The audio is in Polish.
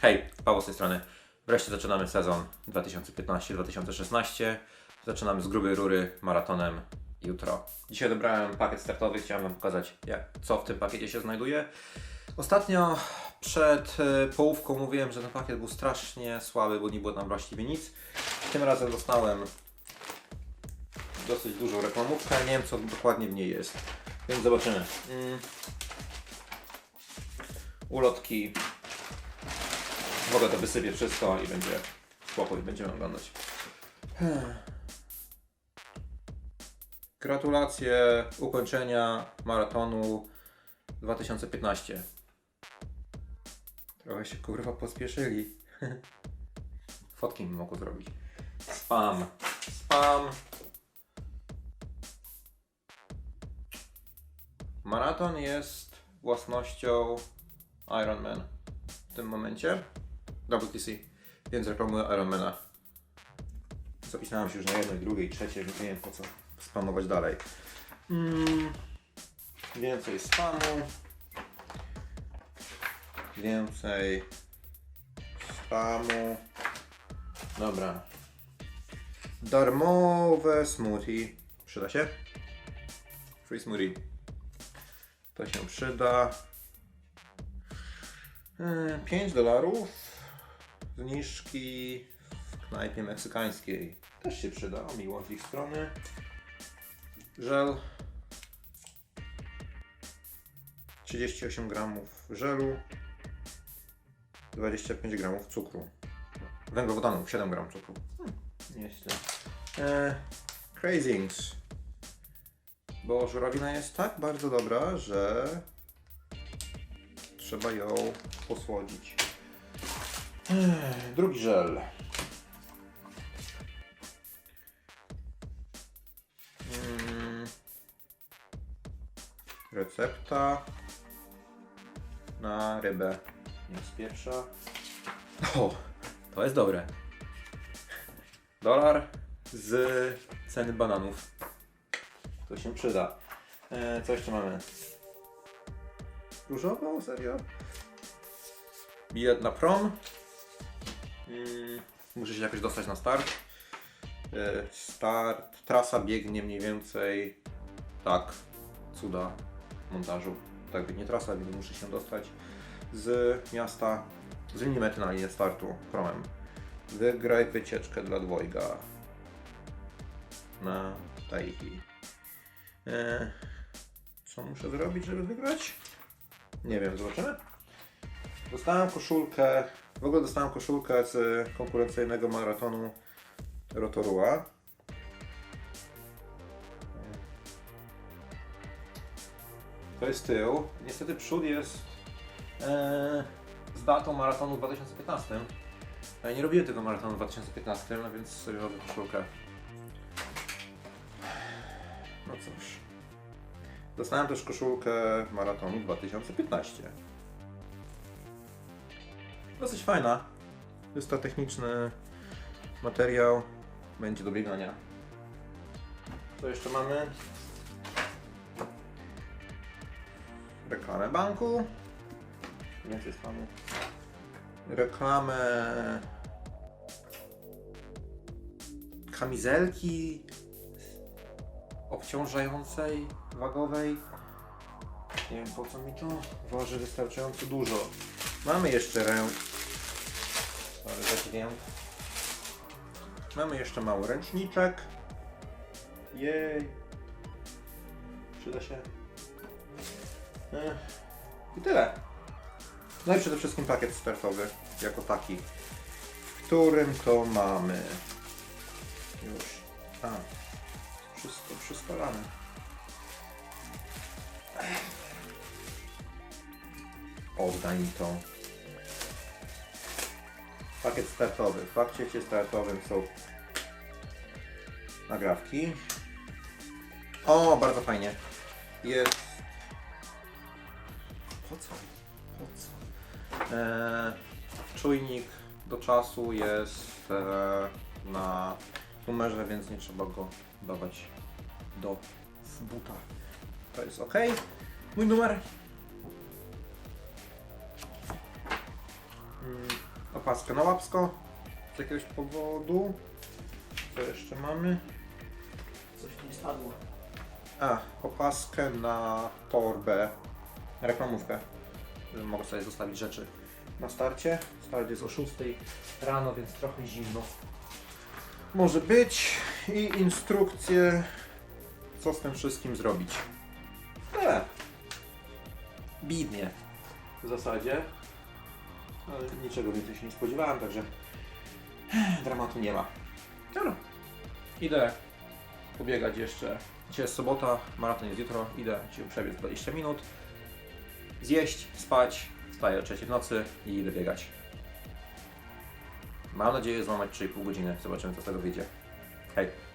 Hej, Paweł z tej strony. Wreszcie zaczynamy sezon 2015-2016. Zaczynamy z grubej rury maratonem jutro. Dzisiaj dobrałem pakiet startowy, chciałem Wam pokazać, jak, co w tym pakiecie się znajduje. Ostatnio przed e, połówką mówiłem, że ten pakiet był strasznie słaby, bo nie było tam właściwie nic. Tym razem dostałem dosyć dużą reklamówkę, nie wiem co dokładnie w niej jest, więc zobaczymy. Mm. Ulotki, w ogóle to wysypię wszystko i będzie spokój, będziemy oglądać. Gratulacje ukończenia maratonu 2015. Trochę się kurwa pospieszyli. Fotki mi mogło zrobić. Spam. Spam. Maraton jest własnością Ironman w tym momencie. WTC, więc reklamuję Ironmana. Zapisałem się już na jednej, drugiej, trzeciej, więc nie wiem po co spamować dalej. Mm, więcej spamu. Więcej spamu. Dobra. Darmowe smoothie. Przyda się? Free smoothie. To się przyda. 5 dolarów. Zniżki w knajpie meksykańskiej. Też się przyda. Miło z ich strony. Żel. 38 gramów żelu. 25 gramów cukru. Węglowodanów 7 gram cukru. Hmm, nieźle. E, Crazings. Bo żurawina jest tak bardzo dobra, że trzeba ją posłodzić. Ech, Drugi żel. Mm. Recepta na rybę. Nie z pieprza. O, to jest dobre. Dolar z ceny bananów. To się przyda. E, co jeszcze mamy? Różową? Serio? Bilet na prom. Mm, muszę się jakoś dostać na start. E, Start, trasa biegnie mniej więcej tak, cuda montażu. Tak, nie trasa, więc muszę się dostać z miasta, z linii mety na linię startu promem. Wygraj wycieczkę dla dwojga na Tahiti. E, co muszę zrobić, żeby wygrać? Nie wiem, zobaczymy. Dostałem koszulkę, w ogóle dostałem koszulkę z konkurencyjnego maratonu Rotorua. To jest tył. Niestety przód jest e, z datą maratonu w 2015. Ja nie robiłem tego maratonu w 2015, no więc sobie robię koszulkę. No cóż. Dostałem też koszulkę maratonu 2015. Dosyć fajna. Jest to techniczny materiał. Będzie do biegania. Co jeszcze mamy? Reklamę banku. Więcej spamu. Reklamę kamizelki obciążającej, wagowej. Nie wiem po co mi to. Waży wystarczająco dużo. Mamy jeszcze rę... Sorry. Mamy jeszcze mały ręczniczek. Jej. Przyda się. Ech. I tyle. No i przede wszystkim pakiet startowy, jako taki, w którym to mamy już. A, wszystko przyskalane. Oddaj mi to. Pakiet startowy. W pakiecie startowym są nagrawki. O, bardzo fajnie. Jest. Po co? Po co? E, czujnik do czasu jest e, na numerze, więc nie trzeba go dawać do buta. To jest ok. Mój numer. Opaskę na łapsko z jakiegoś powodu. Co jeszcze mamy? Coś mi spadło. A, opaskę na torbę, reklamówkę, że mogę sobie zostawić rzeczy na starcie. Start jest o 6 rano, więc trochę zimno. Może być i instrukcje, co z tym wszystkim zrobić. Tyle. Bidnie w zasadzie, niczego więcej się nie spodziewałem, także dramatu nie ma. Dobra. Idę pobiegać jeszcze. Dzisiaj jest sobota, maraton jest jutro, idę się przebiec 20 minut, zjeść, spać, wstaję o 3 w nocy i idę biegać. Mam nadzieję złamać 3,5 godziny, zobaczymy co z tego wyjdzie. Hej!